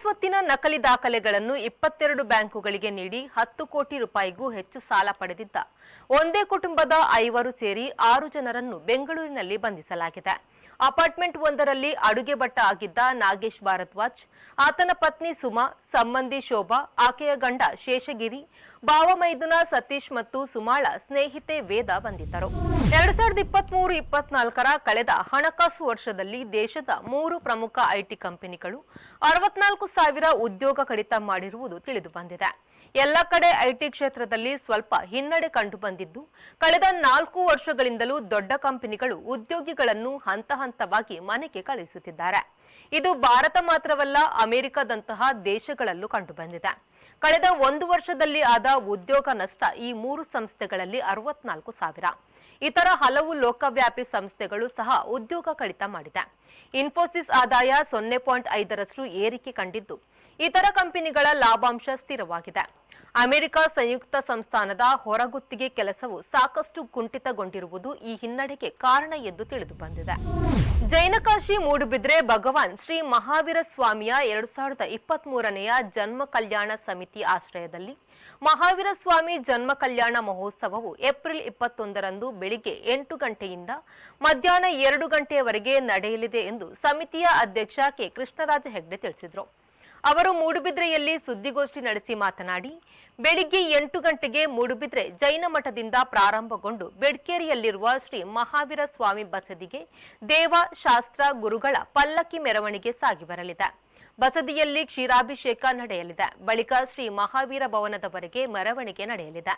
ಸ್ವತ್ತಿನ ನಕಲಿ ದಾಖಲೆಗಳನ್ನು ಇಪ್ಪತ್ತೆರಡು ಬ್ಯಾಂಕುಗಳಿಗೆ ನೀಡಿ ಹತ್ತು ಕೋಟಿ ರೂಪಾಯಿಗೂ ಹೆಚ್ಚು ಸಾಲ ಪಡೆದಿದ್ದ. ಒಂದೇ ಕುಟುಂಬದ ಐವರು ಸೇರಿ ಆರು ಜನರನ್ನು ಬೆಂಗಳೂರಿನಲ್ಲಿ ಬಂಧಿಸಲಾಗಿದೆ. ಅಪಾರ್ಟ್ಮೆಂಟ್ ಒಂದರಲ್ಲಿ ಅಡುಗೆ ಭಟ್ಟ ಆಗಿದ್ದ ನಾಗೇಶ್ ಭಾರದ್ವಾಜ್, ಆತನ ಪತ್ನಿ ಸುಮಾ, ಸಂಬಂಧಿ ಶೋಭಾ, ಆಕೆಯ ಗಂಡ ಶೇಷಗಿರಿ, ಭಾವಮೈದುನ ಸತೀಶ್ ಮತ್ತು ಸುಮಾಳ ಸ್ನೇಹಿತೆ ವೇದ ಬಂಧಿತರು. ಎರಡ್ ಸಾವಿರದ ಇಪ್ಪತ್ಮೂರು ಇಪ್ಪತ್ನಾಲ್ಕರ ಕಳೆದ ಹಣಕಾಸು ವರ್ಷದಲ್ಲಿ ದೇಶದ ಮೂರು ಪ್ರಮುಖ ಐಟಿ ಕಂಪನಿಗಳು ಅರವತ್ನಾಲ್ಕು ಸಾವಿರ ಉದ್ಯೋಗ ಕಡಿತ ಮಾಡಿರುವುದು ತಿಳಿದು ಬಂದಿದೆ. ಎಲ್ಲ ಕಡೆ ಐಟಿ ಕ್ಷೇತ್ರದಲ್ಲಿ ಸ್ವಲ್ಪ ಹಿನ್ನಡೆ ಕಂಡು ಬಂದಿದ್ದು, ಕಳೆದ ನಾಲ್ಕು ವರ್ಷಗಳಿಂದಲೂ ದೊಡ್ಡ ಕಂಪನಿಗಳು ಉದ್ಯೋಗಿಗಳನ್ನು ಹಂತ ಹಂತವಾಗಿ ಮನೆಗೆ ಕಳುಹಿಸುತ್ತಿದ್ದಾರೆ ಇದು ಭಾರತ ಮಾತ್ರವಲ್ಲ, ಅಮೆರಿಕದಂತಹ ದೇಶಗಳಲ್ಲೂ ಕಂಡುಬಂದಿದೆ ಕಳೆದ ಒಂದು ವರ್ಷದಲ್ಲಿ ಆದ ಉದ್ಯೋಗ ನಷ್ಟ ಈ ಮೂರು ಸಂಸ್ಥೆಗಳಲ್ಲಿ ಅರವತ್ನಾಲ್ಕು ಸಾವಿರ. ಇತರ ಹಲವು ಲೋಕವ್ಯಾಪಿ ಸಂಸ್ಥೆಗಳು ಸಹ ಉದ್ಯೋಗ ಕಡಿತ ಮಾಡಿದೆ. ಇನ್ಫೋಸಿಸ್ ಆದಾಯ ಸೊನ್ನೆ ಪಾಯಿಂಟ್ ಐದರಷ್ಟು ಏರಿಕೆ ಕಂಡಿದ್ದು. ಇತರ ಕಂಪನಿಗಳ ಲಾಭಾಂಶ ಸ್ಥಿರವಾಗಿದೆ. ಅಮೆರಿಕ ಸಂಯುಕ್ತ ಸಂಸ್ಥಾನದ ಹೊರಗುತ್ತಿಗೆ ಕೆಲಸವು ಸಾಕಷ್ಟು ಕುಂಠಿತಗೊಂಡಿರುವುದು ಈ ಹಿನ್ನಡೆಗೆ ಕಾರಣ ಎಂದು ತಿಳಿದು ಬಂದಿದೆ. ಜೈನಕಾಶಿ ಮೂಡುಬಿದ್ರೆ ಭಗವಾನ್ ಶ್ರೀ ಮಹಾವೀರ ಸ್ವಾಮಿಯ ಎರಡು ಸಾವಿರದ ಇಪ್ಪತ್ತ್ ಮೂರನೆಯ ಜನ್ಮ ಕಲ್ಯಾಣ ಸಮಿತಿ ಆಶ್ರಯದಲ್ಲಿ ಮಹಾವೀರ ಸ್ವಾಮಿ ಜನ್ಮ ಕಲ್ಯಾಣ ಮಹೋತ್ಸವವು ಏಪ್ರಿಲ್ ಇಪ್ಪತ್ತೊಂದರಂದು ಬೆಳಿಗ್ಗೆ ಎಂಟು ಗಂಟೆಯಿಂದ ಮಧ್ಯಾಹ್ನ ಎರಡು ಗಂಟೆಯವರೆಗೆ ನಡೆಯಲಿದೆ ಎಂದು ಸಮಿತಿಯ ಅಧ್ಯಕ್ಷ ಕೆ. ಕೃಷ್ಣರಾಜ ಹೆಗ್ಡೆ ತಿಳಿಸಿದರು. ಅವರು ಮೂಡುಬಿದ್ರೆಯಲ್ಲಿ ಸುದ್ದಿಗೋಷ್ಠಿ ನಡೆಸಿ ಮಾತನಾಡಿ, ಬೆಳಿಗ್ಗೆ ಎಂಟು ಗಂಟೆಗೆ ಮೂಡುಬಿದ್ರೆ ಜೈನ ಮಠದಿಂದ ಪ್ರಾರಂಭಗೊಂಡು ಬೆಡ್ಕೇರಿಯಲ್ಲಿರುವ ಶ್ರೀ ಮಹಾವೀರ ಸ್ವಾಮಿ ಬಸದಿಗೆ ದೇವ, ಶಾಸ್ತ್ರ, ಗುರುಗಳ ಪಲ್ಲಕ್ಕಿ ಮೆರವಣಿಗೆ ಸಾಗಿ ಬರಲಿದೆ. ಬಸದಿಯಲ್ಲಿ ಕ್ಷೀರಾಭಿಷೇಕ ನಡೆಯಲಿದೆ. ಬಳಿಕ ಶ್ರೀ ಮಹಾವೀರ ಭವನದವರೆಗೆ ಮೆರವಣಿಗೆ ನಡೆಯಲಿದೆ.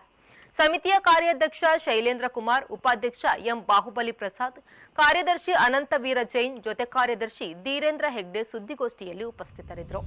ಸಮಿತಿಯ ಕಾರ್ಯಾಧ್ಯಕ್ಷ ಶೈಲೇಂದ್ರ ಕುಮಾರ್, ಉಪಾಧ್ಯಕ್ಷ ಎಂ ಬಾಹುಬಲಿ ಪ್ರಸಾದ್, ಕಾರ್ಯದರ್ಶಿ ಅನಂತವೀರ ಜೈನ್, ಜೊತೆ ಕಾರ್ಯದರ್ಶಿ ಧೀರೇಂದ್ರ ಹೆಗ್ಡೆ ಸುದ್ದಿಗೋಷ್ಠಿಯಲ್ಲಿ ಉಪಸ್ಥಿತರಿದ್ದರು.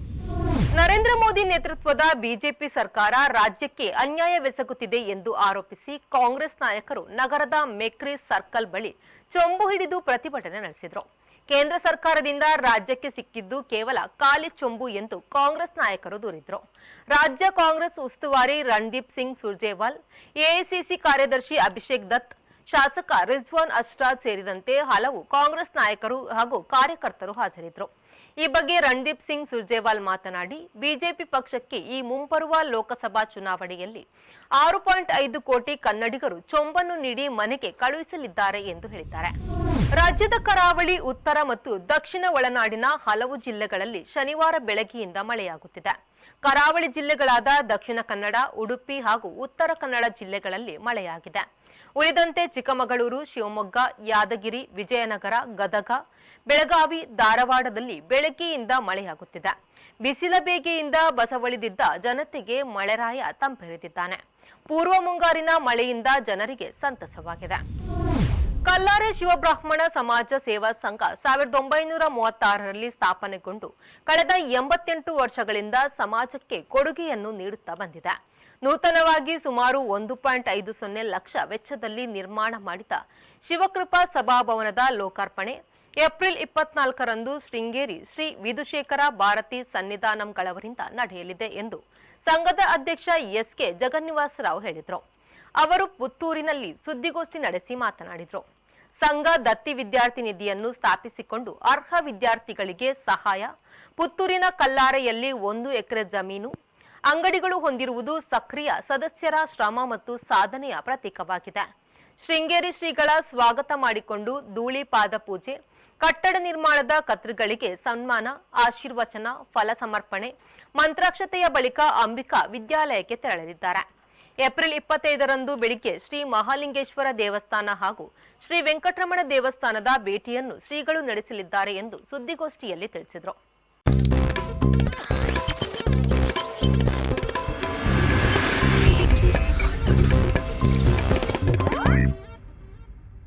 ನರೇಂದ್ರ ಮೋದಿ ನೇತೃತ್ವದ ಬಿಜೆಪಿ ಸರ್ಕಾರ ರಾಜ್ಯಕ್ಕೆ ಅನ್ಯಾಯವೆಸಗುತ್ತಿದೆ ಎಂದು ಆರೋಪಿಸಿ ಕಾಂಗ್ರೆಸ್ ನಾಯಕರು ನಗರದ ಮೆಕ್ರಿ ಸರ್ಕಲ್ ಬಳಿ ಚೊಂಬು ಹಿಡಿದು ಪ್ರತಿಭಟನೆ ನಡೆಸಿದರು. ಕೇಂದ್ರ ಸರ್ಕಾರದಿಂದ ರಾಜ್ಯಕ್ಕೆ ಸಿಕ್ಕಿದ್ದು ಕೇವಲ ಖಾಲಿ ಚೊಂಬು ಎಂದು ಕಾಂಗ್ರೆಸ್ ನಾಯಕರು ದೂರಿದ್ರು. ರಾಜ್ಯ ಕಾಂಗ್ರೆಸ್ ಉಸ್ತುವಾರಿ ರಣದೀಪ್ ಸಿಂಗ್ ಸುರ್ಜೇವಾಲ್ ಎಐಸಿಸಿ ಕಾರ್ಯದರ್ಶಿ ಅಭಿಷೇಕ್ ದತ್ ಶಾಸಕ ರಿಜ್ವಾನ್ ಅಸ್ಟಾದ್ ಸೇರಿದಂತೆ ಹಲವು ಕಾಂಗ್ರೆಸ್ ನಾಯಕರು ಹಾಗೂ ಕಾರ್ಯಕರ್ತರು ಹಾಜರಿದ್ದರು. ಈ ಬಗ್ಗೆ ರಣದೀಪ್ ಸಿಂಗ್ ಸುರ್ಜೇವಾಲ್ ಮಾತನಾಡಿ, ಬಿಜೆಪಿ ಪಕ್ಷಕ್ಕೆ ಈ ಮುಂಬರುವ ಲೋಕಸಭಾ ಚುನಾವಣೆಯಲ್ಲಿ ಆರು ಪಾಯಿಂಟ್ ಐದು ಕೋಟಿ ಕನ್ನಡಿಗರು ಚೊಂಬನ್ನು ನೀಡಿ ಮನೆಗೆ ಕಳುಹಿಸಲಿದ್ದಾರೆ ಎಂದು ಹೇಳಿದ್ದಾರೆ. ರಾಜ್ಯದ ಕರಾವಳಿ, ಉತ್ತರ ಮತ್ತು ದಕ್ಷಿಣ ಒಳನಾಡಿನ ಹಲವು ಜಿಲ್ಲೆಗಳಲ್ಲಿ ಶನಿವಾರ ಬೆಳಗ್ಗೆಯಿಂದ ಮಳೆಯಾಗುತ್ತಿದೆ. ಕರಾವಳಿ ಜಿಲ್ಲೆಗಳಾದ ದಕ್ಷಿಣ ಕನ್ನಡ, ಉಡುಪಿ ಹಾಗೂ ಉತ್ತರ ಕನ್ನಡ ಜಿಲ್ಲೆಗಳಲ್ಲಿ ಮಳೆಯಾಗಿದೆ. ಉಳಿದಂತೆ ಚಿಕ್ಕಮಗಳೂರು, ಶಿವಮೊಗ್ಗ, ಯಾದಗಿರಿ, ವಿಜಯನಗರ, ಗದಗ, ಬೆಳಗಾವಿ, ಧಾರವಾಡದಲ್ಲಿ ಬೆಳಗ್ಗೆಯಿಂದ ಮಳೆಯಾಗುತ್ತಿದೆ. ಬಿಸಿಲ ಬೇಗೆಯಿಂದ ಬಸವಳಿದಿದ್ದ ಜನತೆಗೆ ಮಳೆರಾಯ ತಂಪೆರೆದಿದ್ದಾನೆ. ಪೂರ್ವ ಮುಂಗಾರಿನ ಮಳೆಯಿಂದ ಜನರಿಗೆ ಸಂತಸವಾಗಿದೆ. ಕಲ್ಲಾರೆ ಶಿವಬ್ರಾಹ್ಮಣ ಸಮಾಜ ಸೇವಾ ಸಂಘ ಸಾವಿರದ ಒಂಬೈನೂರ ಮೂವತ್ತಾರರಲ್ಲಿ ಸ್ಥಾಪನೆಗೊಂಡು ಕಳೆದ ಎಂಬತ್ತೆಂಟು ವರ್ಷಗಳಿಂದ ಸಮಾಜಕ್ಕೆ ಕೊಡುಗೆಯನ್ನು ನೀಡುತ್ತಾ ಬಂದಿದೆ. ನೂತನವಾಗಿ ಸುಮಾರು ಒಂದು ಪಾಯಿಂಟ್ ಐದು ಸೊನ್ನೆ ಲಕ್ಷ ವೆಚ್ಚದಲ್ಲಿ ನಿರ್ಮಾಣ ಮಾಡಿದ ಶಿವಕೃಪಾ ಸಭಾಭವನದ ಲೋಕಾರ್ಪಣೆ ಏಪ್ರಿಲ್ ಇಪ್ಪತ್ನಾಲ್ಕರಂದು ಶೃಂಗೇರಿ ಶ್ರೀ ವಿಧುಶೇಖರ ಭಾರತಿ ಸನ್ನಿಧಾನಂಗಳವರಿಂದ ನಡೆಯಲಿದೆ ಎಂದು ಸಂಘದ ಅಧ್ಯಕ್ಷ ಎಸ್ಕೆ ಜಗನ್ನಿವಾಸರಾವ್ ಹೇಳಿದರು. ಅವರು ಪುತ್ತೂರಿನಲ್ಲಿ ಸುದ್ದಿಗೋಷ್ಠಿ ನಡೆಸಿ ಮಾತನಾಡಿದರು. ಸಂಘ ದತ್ತಿ ವಿದ್ಯಾರ್ಥಿ ನಿಧಿಯನ್ನು ಸ್ಥಾಪಿಸಿಕೊಂಡು ಅರ್ಹ ವಿದ್ಯಾರ್ಥಿಗಳಿಗೆ ಸಹಾಯ. ಪುತ್ತೂರಿನ ಕಲ್ಲಾರೆಯಲ್ಲಿ ಒಂದು ಎಕರೆ ಜಮೀನು. ಅಂಗಡಿಗಳು ಹೊಂದಿರುವುದು ಸಕ್ರಿಯ ಸದಸ್ಯರ ಶ್ರಮ ಮತ್ತು ಸಾಧನೆಯ ಪ್ರತೀಕವಾಗಿದೆ. ಶೃಂಗೇರಿ ಶ್ರೀಗಳ ಸ್ವಾಗತ ಮಾಡಿಕೊಂಡು ಧೂಳಿ ಪಾದ ಪೂಜೆ, ಕಟ್ಟಡ ನಿರ್ಮಾಣದ ಕತ್ರಿಗಳಿಗೆ ಸನ್ಮಾನ, ಆಶೀರ್ವಚನ, ಫಲ ಸಮರ್ಪಣೆ, ಮಂತ್ರಾಕ್ಷತೆಯ ಬಳಿಕ ಅಂಬಿಕಾ ವಿದ್ಯಾಲಯಕ್ಕೆ ತೆರಳಲಿದ್ದಾರೆ. ಏಪ್ರಿಲ್ ಇಪ್ಪತ್ತೈದರಂದು ಬೆಳಿಗ್ಗೆ ಶ್ರೀ ಮಹಾಲಿಂಗೇಶ್ವರ ದೇವಸ್ಥಾನ ಹಾಗೂ ಶ್ರೀ ವೆಂಕಟರಮಣ ದೇವಸ್ಥಾನದ ಭೇಟಿಯನ್ನು ಶ್ರೀಗಳು ನಡೆಸಲಿದ್ದಾರೆ ಎಂದು ಸುದ್ದಿಗೋಷ್ಠಿಯಲ್ಲಿ ತಿಳಿಸಿದರು.